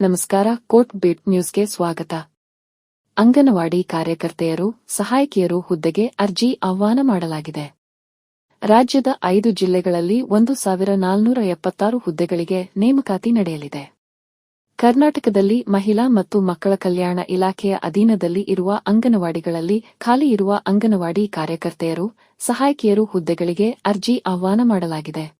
ನಮಸ್ಕಾರ, coat beet ನ್ಯೂಸ್ಗೆ ಸ್ವಾಗತ. ಅಂಗನವಾಡಿ ಕಾರ್ಯಕರ್ತೆಯರು, ಸಹಾಯಕಿಯರು ಹುದ್ದೆಗೆ ಅರ್ಜಿ ಆಹ್ವಾನ ಮಾಡಲಾಗಿದೆ. ರಾಜ್ಯದ ಐದು ಜಿಲ್ಲೆಗಳಲ್ಲಿ ಒಂದು ಸಾವಿರ ನಾಲ್ನೂರ ಎಪ್ಪತ್ತಾರು ಹುದ್ದೆಗಳಿಗೆ ನೇಮಕಾತಿ ನಡೆಯಲಿದೆ. ಕರ್ನಾಟಕದಲ್ಲಿ ಮಹಿಳಾ ಮತ್ತು ಮಕ್ಕಳ ಕಲ್ಯಾಣ ಇಲಾಖೆಯ ಅಧೀನದಲ್ಲಿ ಇರುವ ಅಂಗನವಾಡಿಗಳಲ್ಲಿ ಖಾಲಿ ಇರುವ ಅಂಗನವಾಡಿ ಕಾರ್ಯಕರ್ತೆಯರು, ಸಹಾಯಕಿಯರು ಹುದ್ದೆಗಳಿಗೆ ಅರ್ಜಿ ಆಹ್ವಾನ ಮಾಡಲಾಗಿದೆ.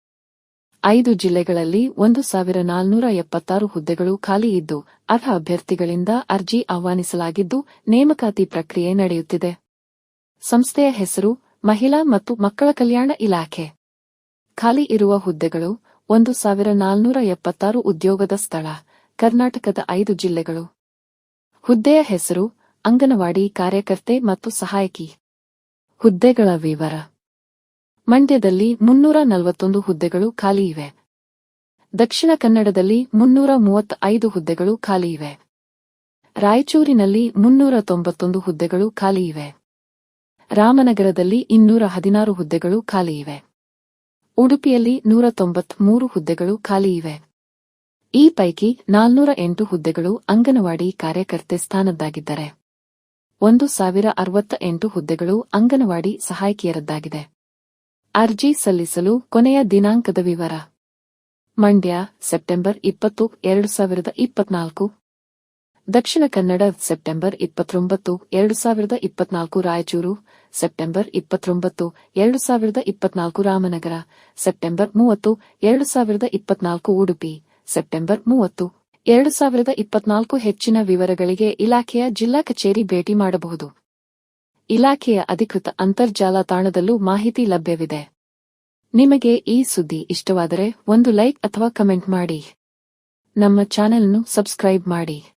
ಐದು ಜಿಲ್ಲೆಗಳಲ್ಲಿ ಒಂದು ಸಾವಿರ ನಾಲ್ನೂರ ಎಪ್ಪತ್ತಾರು ಹುದ್ದೆಗಳು ಖಾಲಿ ಇದ್ದು, ಅರ್ಹ ಅಭ್ಯರ್ಥಿಗಳಿಂದ ಅರ್ಜಿ ಆಹ್ವಾನಿಸಲಾಗಿದ್ದು, ನೇಮಕಾತಿ ಪ್ರಕ್ರಿಯೆ ನಡೆಯುತ್ತಿದೆ. ಸಂಸ್ಥೆಯ ಹೆಸರು, ಮಹಿಳಾ ಮತ್ತು ಮಕ್ಕಳ ಕಲ್ಯಾಣ ಇಲಾಖೆ. ಖಾಲಿ ಇರುವ ಹುದ್ದೆಗಳು, ಒಂದು ಸಾವಿರ ನಾಲ್ನೂರ ಎಪ್ಪತ್ತಾರು ಉದ್ಯೋಗದ ಸ್ಥಳ, ಕರ್ನಾಟಕದ ಐದು ಜಿಲ್ಲೆಗಳು. ಹುದ್ದೆಯ ಹೆಸರು, ಅಂಗನವಾಡಿ ಕಾರ್ಯಕರ್ತೆ ಮತ್ತು ಸಹಾಯಕಿ. ಹುದ್ದೆಗಳ ವಿವರ. ಮಂಡ್ಯದಲ್ಲಿ ಮುನ್ನೂರ ನಲವತ್ತೊಂದು ಹುದ್ದೆಗಳು ಖಾಲಿ ಇವೆ. ದಕ್ಷಿಣ ಕನ್ನಡದಲ್ಲಿ ಮುನ್ನೂರ ಮೂವತ್ತೈದು ಹುದ್ದೆಗಳು ಖಾಲಿ ಇವೆ. ರಾಯಚೂರಿನಲ್ಲಿ ಮುನ್ನೂರ ತೊಂಬತ್ತೊಂದು ಹುದ್ದೆಗಳು ಖಾಲಿ ಇವೆ. ರಾಮನಗರದಲ್ಲಿ ಇನ್ನೂರ ಹದಿನಾರು ಹುದ್ದೆಗಳು ಖಾಲಿ ಇವೆ. ಉಡುಪಿಯಲ್ಲಿ ನೂರ ತೊಂಬತ್ಮೂರು ಹುದ್ದೆಗಳು ಖಾಲಿ ಇವೆ. ಈ ಪೈಕಿ ನಾಲ್ನೂರ ಎಂಟು ಹುದ್ದೆಗಳು ಅಂಗನವಾಡಿ ಕಾರ್ಯಕರ್ತೆ ಸ್ಥಾನದ್ದಾಗಿದ್ದರೆ. ಒಂದು ಸಾವಿರ ಅರವತ್ತ ಎಂಟು ಹುದ್ದೆಗಳು ಅಂಗನವಾಡಿ ಸಹಾಯಕಿಯರದ್ದಾಗಿದೆ. ಅರ್ಜಿ ಸಲ್ಲಿಸಲು ಕೊನೆಯ ದಿನಾಂಕದ ವಿವರ. ಮಂಡ್ಯ, ಸೆಪ್ಟೆಂಬರ್ ಇಪ್ಪತ್ತು, ಎರಡು ಸಾವಿರದ ಇಪ್ಪತ್ನಾಲ್ಕು. ದಕ್ಷಿಣ ಕನ್ನಡ, ಸೆಪ್ಟೆಂಬರ್ ಇಪ್ಪತ್ತೊಂಬತ್ತು, ಎರಡು ಸಾವಿರದ ಇಪ್ಪತ್ನಾಲ್ಕು ರಾಯಚೂರು. ಸೆಪ್ಟೆಂಬರ್ ಇಪ್ಪತ್ತೊಂಬತ್ತು, ಎರಡು ಸಾವಿರದ ಇಪ್ಪತ್ನಾಲ್ಕು ರಾಮನಗರ. ಸೆಪ್ಟೆಂಬರ್ ಮೂವತ್ತು, ಎರಡು ಸಾವಿರದ ಇಪ್ಪತ್ನಾಲ್ಕು ಉಡುಪಿ. ಸೆಪ್ಟೆಂಬರ್ ಮೂವತ್ತು, ಎರಡು ಸಾವಿರದ ಇಪ್ಪತ್ನಾಲ್ಕು ಹೆಚ್ಚಿನ ವಿವರಗಳಿಗೆ ಇಲಾಖೆಯ ಜಿಲ್ಲಾ ಕಚೇರಿ ಭೇಟಿ ಮಾಡಬಹುದು. ಇಲಾಖೆಯ ಅಧಿಕೃತ ಅಂತರ್ಜಾಲ ತಾಣದಲ್ಲೂ ಮಾಹಿತಿ ಲಭ್ಯವಿದೆ. ನಿಮಗೆ ಈ ಸುದ್ದಿ ಇಷ್ಟವಾದರೆ ಒಂದು ಲೈಕ್ ಅಥವಾ ಕಮೆಂಟ್ ಮಾಡಿ. ನಮ್ಮ ಚಾನೆಲ್ನ್ನು ಸಬ್ಸ್ಕ್ರೈಬ್ ಮಾಡಿ.